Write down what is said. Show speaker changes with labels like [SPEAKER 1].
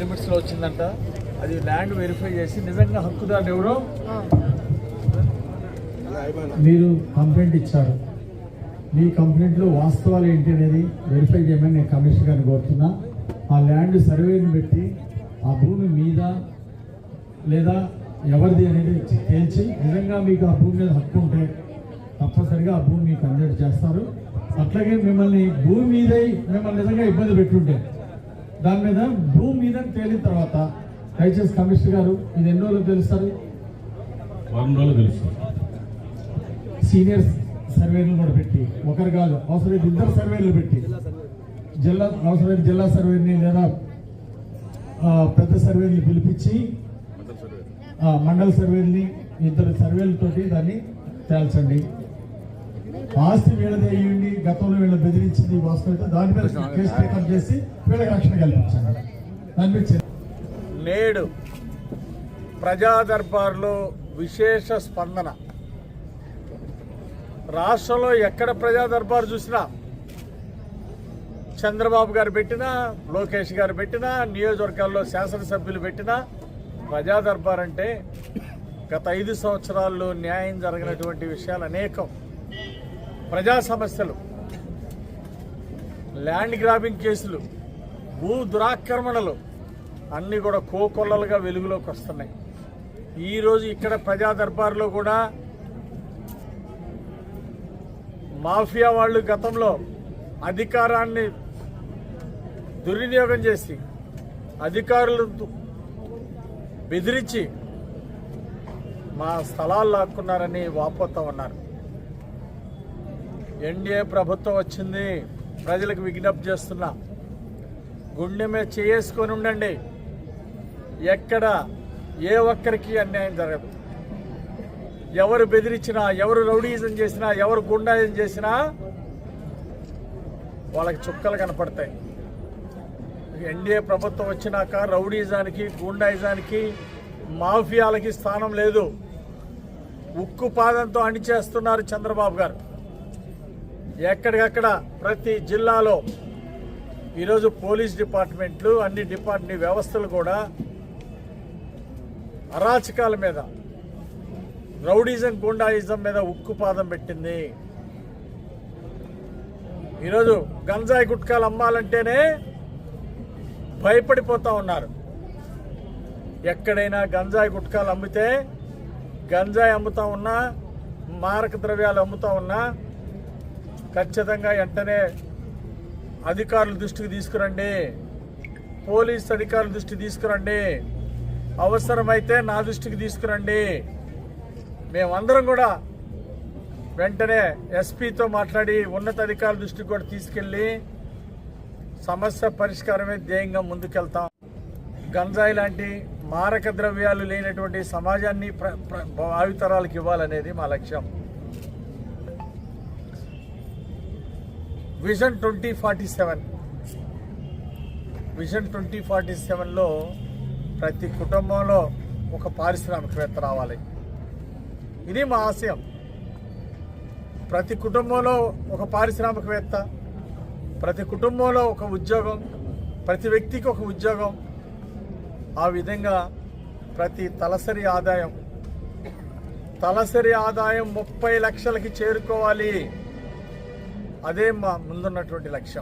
[SPEAKER 1] లిమిట్స్లో వచ్చిందంట. అది ల్యాండ్ వెరిఫై చేసి నిజంగా హక్కుదారులు ఎవరో?
[SPEAKER 2] మీరు కంప్లైంట్ ఇచ్చారు. మీ కంప్లైంట్లో వాస్తవాలు ఏంటి అనేది వెరిఫై చేయమని నేను కమిషన్ గారిని కోరుతున్నా. ఆ ల్యాండ్ సర్వేని పెట్టి ఆ భూమి మీద లేదా ఎవరిది అనేది తేల్చి నిజంగా మీకు ఆ భూమి మీద హక్కు ఉంటే తప్పనిసరిగా ఆ భూమి మీకు అందజేట్ చేస్తారు అట్లాగే మిమ్మల్ని భూమి మీద మిమ్మల్ని నిజంగా ఇబ్బంది పెట్టుంటే దాని మీద భూమి మీద తేలిన తర్వాత దయచేసి కమిషనర్ గారు ఇది ఎన్ని రోజులు తెలుస్తారు?
[SPEAKER 3] వారం రోజులు తెలుస్తుంది.
[SPEAKER 2] సీనియర్ సర్వేలు కూడా పెట్టి ఒకరు కాదు అవసరమైతే ఇద్దరు సర్వేలు పెట్టి. జిల్లా అవసరమైతే జిల్లా సర్వేని లేదా పెద్ద సర్వేని పిలిపించి మండల సర్వేని ఇద్దరు సర్వేలతోటి దాన్ని తేల్చండి. ఆస్తి వీళ్ళది అయ్యండి గతంలో వీళ్ళ బెదిరించింది వాస్తవమైతే దాని మీద కేసు టేకప్ చేసి వీళ్ళకి రక్షణ కల్పించండి. దాని మీద చర్య-
[SPEAKER 1] నేడు ప్రజా దర్బార్లో విశేష స్పందన. రాష్ట్రంలో ఎక్కడ ప్రజా దర్బార్ చూసినా చంద్రబాబు గారు పెట్టినా లోకేష్ గారు పెట్టినా నియోజకవర్గాల్లో శాసనసభ్యులు పెట్టినా ప్రజా దర్బార్ అంటే గత ఐదు సంవత్సరాల్లో న్యాయం జరగినటువంటి విషయాలు అనేకం. ప్రజా సమస్యలు ల్యాండ్ గ్రాబింగ్ కేసులు భూ దురాక్రమణలు అన్నీ కూడా కోకొల్లలుగా వెలుగులోకి వస్తున్నాయి. ఈరోజు ఇక్కడ ప్రజా దర్బార్లో కూడా మాఫియా వాళ్ళు గతంలో అధికారాన్ని దుర్వినియోగం చేసి అధికారులు బెదిరించి మా స్థలాలు లాక్కున్నారని వాపోతా ఉన్నారు. ఎన్డీఏ ప్రభుత్వం వచ్చింది. ప్రజలకు విజ్ఞప్తి చేస్తున్నా. గుండె మీద చేసుకొని ఉండండి. ఎక్కడ ఏ ఒక్కరికి అన్యాయం జరగదు. ఎవరు బెదిరించినా ఎవరు రౌడీజం చేసినా ఎవరు గుండాయిజం చేసినా వాళ్ళకి చుక్కలు కనపడతాయి. ఎన్డీఏ ప్రభుత్వం వచ్చినాక రౌడీజానికి గుండాయిజానికి మాఫియాలకి స్థానం లేదు. ఉక్కు పాదంతో అణిచేస్తున్నారు చంద్రబాబు గారు. ఎక్కడికక్కడ ప్రతి జిల్లాలో ఈరోజు పోలీస్ డిపార్ట్మెంట్లు అన్ని డిపార్ట్మెంట్ వ్యవస్థలు కూడా అరాచకాల మీద రౌడీజం గుండాయిజం మీద ఉక్కు పాదం పెట్టింది. ఈరోజు గంజాయి గుట్కాలు అమ్మాలంటేనే భయపడిపోతా ఉన్నారు. ఎక్కడైనా గంజాయి గుట్కాలు అమ్మితే గంజాయి అమ్ముతా ఉన్నా మారక ద్రవ్యాలు అమ్ముతా ఉన్నా ఖచ్చితంగా వెంటనే అధికారుల దృష్టికి తీసుకురండి. పోలీస్ అధికారుల దృష్టికి తీసుకురండి. అవసరమైతే నా దృష్టికి తీసుకురండి. మేమందరం కూడా వెంటనే ఎస్పీతో మాట్లాడి ఉన్నతాధికారుల దృష్టికి కూడా తీసుకెళ్ళి సమస్య పరిష్కారమే ధ్యేయంగా ముందుకెళ్తాం. గంజాయి లాంటి మారక ద్రవ్యాలు లేనటువంటి సమాజాన్ని ప్ర భావితరాలకు ఇవ్వాలనేది మా లక్ష్యం. Vision twenty forty seven. Vision twenty forty సెవెన్లో ప్రతి కుటుంబంలో ఒక పారిశ్రామికవేత్త రావాలి. ఇది మా ఆశయం. ప్రతి కుటుంబంలో ఒక పారిశ్రామికవేత్త ప్రతి కుటుంబంలో ఒక ఉద్యోగం ప్రతి వ్యక్తికి ఒక ఉద్యోగం. ఆ విధంగా ప్రతి తలసరి ఆదాయం తలసరి ఆదాయం ముప్పై లక్షలకి చేరుకోవాలి. అదే మా ముందున్నటువంటి లక్ష్యం.